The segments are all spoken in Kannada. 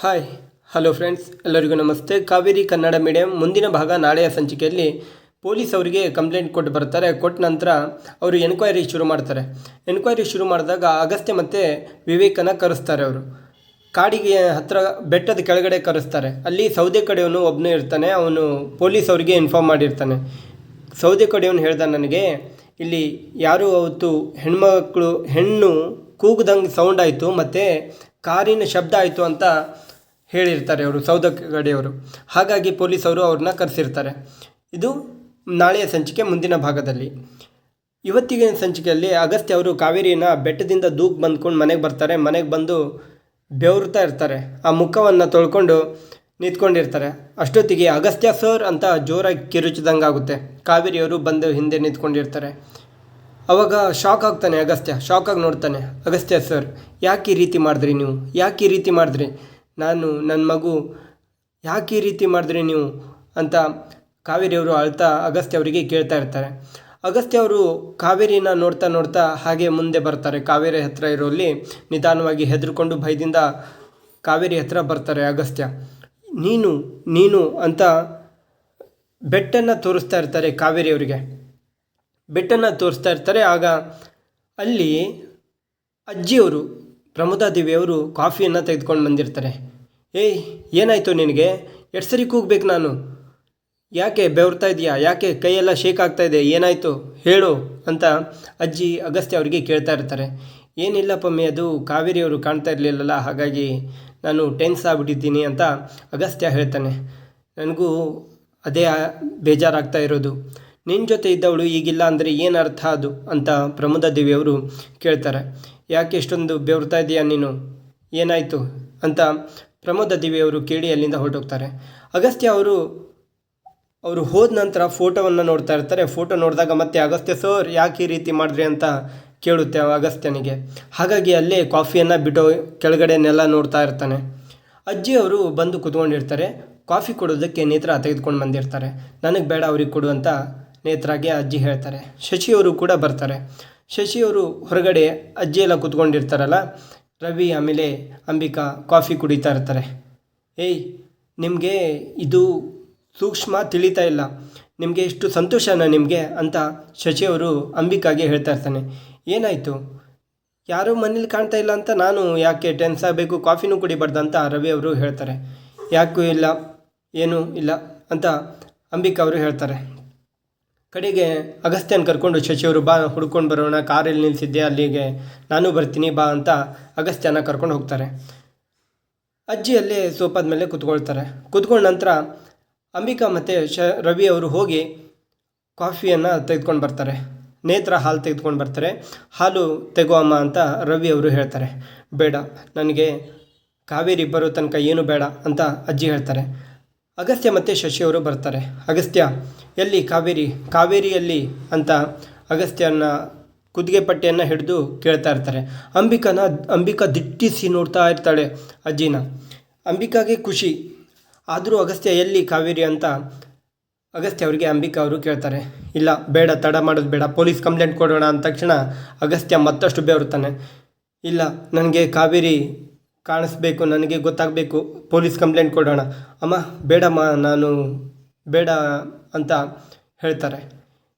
ಹಾಯ್ ಹಲೋ ಫ್ರೆಂಡ್ಸ್ ಎಲ್ಲರಿಗೂ ನಮಸ್ತೆ. ಕಾವೇರಿ ಕನ್ನಡ ಮೀಡಿಯಂ ಮುಂದಿನ ಭಾಗ ನಾಳೆಯ ಸಂಚಿಕೆಯಲ್ಲಿ ಪೊಲೀಸ್ ಅವರಿಗೆ ಕಂಪ್ಲೇಂಟ್ ಕೊಟ್ಟು ಬರ್ತಾರೆ. ಕೊಟ್ಟ ನಂತರ ಅವರು ಎನ್ಕ್ವೈರಿ ಶುರು ಮಾಡ್ತಾರೆ. ಎನ್ಕ್ವೈರಿ ಶುರು ಮಾಡಿದಾಗ ಅಗಸ್ತ್ಯ ಮತ್ತು ವಿವೇಕನ ಕರೆಸ್ತಾರೆ ಅವರು. ಕಾಡಿಗೆ ಹತ್ತಿರ ಬೆಟ್ಟದ ಕೆಳಗಡೆ ಕರೆಸ್ತಾರೆ. ಅಲ್ಲಿ ಸೌದೆ ಕಡೆಯವನು ಒಬ್ಬನೇ ಇರ್ತಾನೆ, ಅವನು ಪೊಲೀಸ್ ಅವರಿಗೆ ಇನ್ಫಾರ್ಮ್ ಮಾಡಿರ್ತಾನೆ. ಸೌದೆ ಕಡೆಯವನು ಹೇಳ್ದ ನನಗೆ, ಇಲ್ಲಿ ಯಾರು ಅವತ್ತು ಹೆಣ್ಮಕ್ಳು, ಹೆಣ್ಣು ಕೂಗ್ದಂಗೆ ಸೌಂಡ್ ಆಯಿತು, ಮತ್ತು ಕಾರಿನ ಶಬ್ದ ಆಯಿತು ಅಂತ ಹೇಳಿರ್ತಾರೆ ಅವರು ಸೌದ ಗಡಿಯವರು. ಹಾಗಾಗಿ ಪೊಲೀಸವರು ಅವ್ರನ್ನ ಕರೆಸಿರ್ತಾರೆ. ಇದು ನಾಳೆಯ ಸಂಚಿಕೆ ಮುಂದಿನ ಭಾಗದಲ್ಲಿ. ಇವತ್ತಿಗಿನ ಸಂಚಿಕೆಯಲ್ಲಿ ಅಗಸ್ತ್ಯ ಅವರು ಕಾವೇರಿನ ಬೆಟ್ಟದಿಂದ ದೂಕ್ ಬಂದ್ಕೊಂಡು ಮನೆಗೆ ಬರ್ತಾರೆ. ಮನೆಗೆ ಬಂದು ಬೆವರ್ತಾ ಇರ್ತಾರೆ. ಆ ಮುಖವನ್ನು ತೊಳ್ಕೊಂಡು ನಿಂತ್ಕೊಂಡಿರ್ತಾರೆ. ಅಷ್ಟೊತ್ತಿಗೆ, ಅಗಸ್ತ್ಯ ಸರ್ ಅಂತ ಜೋರಾಗಿ ಕಿರುಚಿದಂಗೆ ಆಗುತ್ತೆ. ಕಾವೇರಿಯವರು ಬಂದು ಹಿಂದೆ ನಿಂತ್ಕೊಂಡಿರ್ತಾರೆ. ಅವಾಗ ಶಾಕ್ ಆಗ್ತಾನೆ ಅಗಸ್ತ್ಯ. ಶಾಕ್ ಆಗಿ ನೋಡ್ತಾನೆ. ಅಗಸ್ತ್ಯ ಸರ್, ಯಾಕೆ ಈ ರೀತಿ ಮಾಡಿದ್ರಿ ನೀವು? ಯಾಕೆ ಈ ರೀತಿ ಮಾಡಿದ್ರಿ? ನಾನು ನನ್ನ ಮಗು ಯಾಕೆ ಈ ರೀತಿ ಮಾಡಿದ್ರಿ ನೀವು ಅಂತ ಕಾವೇರಿಯವರು ಅಳ್ತಾ ಅಗಸ್ತ್ಯ ಅವರಿಗೆ ಕೇಳ್ತಾ ಇರ್ತಾರೆ. ಅಗಸ್ತ್ಯ ಅವರು ಕಾವೇರಿನ ನೋಡ್ತಾ ನೋಡ್ತಾ ಹಾಗೆ ಮುಂದೆ ಬರ್ತಾರೆ. ಕಾವೇರಿ ಹತ್ರ ಇರೋಲ್ಲಿ ನಿಧಾನವಾಗಿ ಹೆದರ್ಕೊಂಡು ಭಯದಿಂದ ಕಾವೇರಿ ಹತ್ರ ಬರ್ತಾರೆ ಅಗಸ್ತ್ಯ. ನೀನು ನೀನು ಅಂತ ಬೆಟ್ಟನ್ನು ತೋರಿಸ್ತಾ ಇರ್ತಾರೆ ಕಾವೇರಿಯವರಿಗೆ ಬೆಟ್ಟನ್ನು ತೋರಿಸ್ತಾ ಇರ್ತಾರೆ, ಆಗ ಅಲ್ಲಿ ಅಜ್ಜಿಯವರು ಪ್ರಮೋದಾದೇವಿಯವರು ಕಾಫಿಯನ್ನು ತೆಗೆದುಕೊಂಡು ಬಂದಿರ್ತಾರೆ. ಏಯ್, ಏನಾಯಿತು ನಿನಗೆ? ಎಷ್ಟು ಸರಿ ಕೂಗ್ಬೇಕು ನಾನು? ಯಾಕೆ ಬೆವರ್ತಾ ಇದೆಯಾ? ಯಾಕೆ ಕೈಯೆಲ್ಲ ಶೇಕ್ ಆಗ್ತಾ ಇದೆ? ಏನಾಯಿತು? ಹೇಳು ಅಂತ ಅಜ್ಜಿ ಅಗಸ್ತ್ಯ ಅವರಿಗೆ ಕೇಳ್ತಾ ಇರ್ತಾರೆ. ಏನಿಲ್ಲ ಪಮ್ಮಿ, ಅದು ಕಾವೇರಿಯವರು ಕಾಣ್ತಾ ಇರಲಿಲ್ಲಲ್ಲ, ಹಾಗಾಗಿ ನಾನು ಟೆನ್ಸ್ ಆಗಿಬಿಟ್ಟಿದ್ದೀನಿ ಅಂತ ಅಗಸ್ತ್ಯ ಹೇಳ್ತಾನೆ. ನನಗೂ ಅದೇ ಬೇಜಾರಾಗ್ತಾ ಇರೋದು. ನಿನ್ನ ಜೊತೆ ಇದ್ದವಳು ಈಗಿಲ್ಲ ಅಂದರೆ ಏನು ಅರ್ಥ ಅದು? ಅಂತ ಪ್ರಮೋದ ದೇವಿಯವರು ಕೇಳ್ತಾರೆ. ಯಾಕೆ ಇಷ್ಟೊಂದು ಬೆವರ್ತಾ ಇದೆಯಾ ನೀನು? ಏನಾಯಿತು? ಅಂತ ಪ್ರಮೋದ ದೇವಿಯವರು ಕೇಳಿ ಅಲ್ಲಿಂದ ಹೊರಟೋಗ್ತಾರೆ. ಅಗಸ್ತ್ಯ ಅವರು ಅವರು ಹೋದ ನಂತರ ಫೋಟೋವನ್ನು ನೋಡ್ತಾ ಇರ್ತಾರೆ. ಫೋಟೋ ನೋಡಿದಾಗ ಮತ್ತೆ, ಅಗಸ್ತ್ಯ ಸರ್, ಯಾಕೆ ಈ ರೀತಿ ಮಾಡಿದ್ರಿ? ಅಂತ ಕೇಳುತ್ತೆ ಅಗಸ್ತ್ಯನಿಗೆ. ಹಾಗಾಗಿ ಅಲ್ಲೇ ಕಾಫಿಯನ್ನು ಬಿಟ್ಟು ಕೆಳಗಡೆ ನೋಡ್ತಾ ಇರ್ತಾನೆ. ಅಜ್ಜಿ ಅವರು ಬಂದು ಕುತ್ಕೊಂಡಿರ್ತಾರೆ. ಕಾಫಿ ಕೊಡೋದಕ್ಕೆ ನೇತ್ರ ತೆಗೆದುಕೊಂಡು ಬಂದಿರ್ತಾರೆ. ನನಗೆ ಬೇಡ, ಅವ್ರಿಗೆ ಕೊಡು ಅಂತ ನೇತ್ರಾಗೆ ಅಜ್ಜಿ ಹೇಳ್ತಾರೆ. ಶಶಿಯವರು ಕೂಡ ಬರ್ತಾರೆ. ಶಶಿಯವರು ಹೊರಗಡೆ ಅಜ್ಜಿ ಎಲ್ಲ ಕುತ್ಕೊಂಡಿರ್ತಾರಲ್ಲ, ರವಿ, ಆಮೇಲೆ ಅಂಬಿಕಾ ಕಾಫಿ ಕುಡಿತಾ ಇರ್ತಾರೆ. ಏಯ್, ನಿಮಗೆ ಇದು ಸೂಕ್ಷ್ಮ ತಿಳಿತಾ ಇಲ್ಲ. ನಿಮಗೆ ಇಷ್ಟು ಸಂತೋಷನ ನಿಮಗೆ ಅಂತ ಶಶಿಯವರು ಅಂಬಿಕಾಗೆ ಹೇಳ್ತಾ ಇರ್ತಾನೆ. ಏನಾಯಿತು? ಯಾರೂ ಮನೇಲಿ ಕಾಣ್ತಾ ಇಲ್ಲ ಅಂತ ನಾನು ಯಾಕೆ ಟೆನ್ಸ್ ಆಗಬೇಕು ಕಾಫಿನೂ ಕುಡಿಬಾರ್ದು ಅಂತ ರವಿ ಅವರು ಹೇಳ್ತಾರೆ. ಯಾಕೂ ಇಲ್ಲ, ಏನೂ ಇಲ್ಲ ಅಂತ ಅಂಬಿಕಾ ಅವರು ಹೇಳ್ತಾರೆ. ಕಡೆಗೆ ಅಗಸ್ತ್ಯನ ಕರ್ಕೊಂಡು ಶಶಿಯವರು ಬಾ, ಹುಡ್ಕೊಂಡು ಬರೋಣ, ಕಾರಲ್ಲಿ ನಿಲ್ಲಿಸಿದ್ದೆ ಅಲ್ಲಿಗೆ. ನಾನು ಬರ್ತೀನಿ ಬಾ ಅಂತ ಅಗಸ್ತ್ಯನ ಕರ್ಕೊಂಡು ಹೋಗ್ತಾರೆ. ಅಜ್ಜಿ ಅಲ್ಲೇ ಸೋಪಾದ ಮೇಲೆ ಕೂತ್ಕೊಳ್ತಾರೆ. ಕುತ್ಕೊಂಡ ನಂತರ ಅಂಬಿಕಾ ಮತ್ತು ಶ, ರವಿ ಅವರು ಹೋಗಿ ಕಾಫಿಯನ್ನು ತೆಗೆದುಕೊಂಡು ಬರ್ತಾರೆ. ನೇತ್ರ ಹಾಲು ತೆಗೆದುಕೊಂಡು ಬರ್ತಾರೆ. ಹಾಲು ತೆಗೋ ಅಮ್ಮ ಅಂತ ರವಿ ಅವರು ಹೇಳ್ತಾರೆ. ಬೇಡ, ನನಗೆ ಕಾವೇರಿ ಬರೋ ತನಕ ಏನು ಬೇಡ ಅಂತ ಅಜ್ಜಿ ಹೇಳ್ತಾರೆ. ಅಗಸ್ತ್ಯ ಮತ್ತು ಶಶಿಯವರು ಬರ್ತಾರೆ. ಅಗಸ್ತ್ಯ ಎಲ್ಲಿ? ಕಾವೇರಿ. ಕಾವೇರಿಯಲ್ಲಿ ಅಂತ ಅಗಸ್ತ್ಯನ ಕುದುಗೆ ಪಟ್ಟಿಯನ್ನು ಹಿಡಿದು ಕೇಳ್ತಾ ಇರ್ತಾರೆ. ಅಂಬಿಕಾನ, ಅಂಬಿಕಾ ದಿಟ್ಟಿಸಿ ನೋಡ್ತಾ ಇರ್ತಾಳೆ ಅಜ್ಜಿನ. ಅಂಬಿಕಾಗೆ ಖುಷಿ. ಆದರೂ ಅಗಸ್ತ್ಯ ಎಲ್ಲಿ? ಕಾವೇರಿ ಅಂತ ಅಗಸ್ತ್ಯ ಅವರಿಗೆ ಅಂಬಿಕಾ ಅವರು ಕೇಳ್ತಾರೆ. ಇಲ್ಲ, ಬೇಡ, ತಡ ಮಾಡೋದು ಬೇಡ, ಪೊಲೀಸ್ ಕಂಪ್ಲೇಂಟ್ ಕೊಡೋಣ ಅಂದ ತಕ್ಷಣ ಅಗಸ್ತ್ಯ ಮತ್ತಷ್ಟು ಬೇವರ್ತಾನೆ ಇಲ್ಲ, ನನಗೆ ಕಾವೇರಿ ಕಾಣಿಸ್ಬೇಕು, ನನಗೆ ಗೊತ್ತಾಗಬೇಕು, ಪೊಲೀಸ್ ಕಂಪ್ಲೇಂಟ್ ಕೊಡೋಣ. ಅಮ್ಮ, ಬೇಡಮ್ಮ, ನಾನು ಬೇಡ ಅಂತ ಹೇಳ್ತಾರೆ.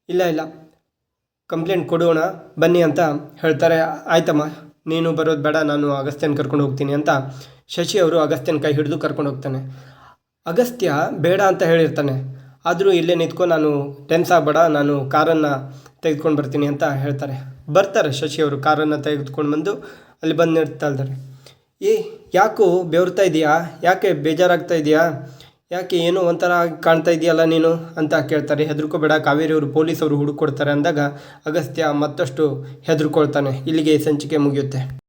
ಇಲ್ಲ ಇಲ್ಲ, ಕಂಪ್ಲೇಂಟ್ ಕೊಡೋಣ, ಬನ್ನಿ ಅಂತ ಹೇಳ್ತಾರೆ. ಆಯ್ತಮ್ಮ, ನೀನು ಬರೋದು ಬೇಡ, ನಾನು ಅಗಸ್ತ್ಯನ ಕರ್ಕೊಂಡು ಹೋಗ್ತೀನಿ ಅಂತ ಶಶಿ ಅವರು ಅಗಸ್ತ್ಯನ ಕೈ ಹಿಡಿದು ಕರ್ಕೊಂಡು ಹೋಗ್ತಾನೆ. ಅಗಸ್ತ್ಯ ಬೇಡ ಅಂತ ಹೇಳಿರ್ತಾನೆ. ಆದರೂ ಇಲ್ಲೇ ನಿಂತ್ಕೊ, ನಾನು ಟೆನ್ಸ್ ಆಗಬೇಡ, ನಾನು ಕಾರನ್ನು ತೆಗೆದುಕೊಂಡು ಬರ್ತೀನಿ ಅಂತ ಹೇಳ್ತಾರೆ. ಬರ್ತಾರೆ ಶಶಿ ಅವರು, ಕಾರನ್ನು ತೆಗೆದುಕೊಂಡು ಬಂದು ಅಲ್ಲಿ ಬಂದು ನಿಡ್ತಾ ಇದ್ದಾರೆ. ಏ, ಯಾಕೋ ಬೆವರ್ತಾ ಇದೆಯಾ? ಯಾಕೆ ಬೇಜಾರಾಗ್ತಾ ಇದೆಯಾ? ಯಾಕೆ ಏನೋ ಒಂಥರ ಕಾಣ್ತಾ ಇದೆಯಲ್ಲ ನೀನು? ಅಂತ ಕೇಳ್ತಾರೆ. ಹೆದರ್ಕೋಬೇಡ ಕಾವೇರಿಯವರು ಪೊಲೀಸವರು ಹುಡುಕೊಡ್ತಾರೆ ಅಂದಾಗ ಅಗಸ್ತ್ಯ ಮತ್ತಷ್ಟು ಹೆದರ್ಕೊಳ್ತಾನೆ. ಇಲ್ಲಿಗೆ ಸಂಚಿಕೆ ಮುಗಿಯುತ್ತೆ.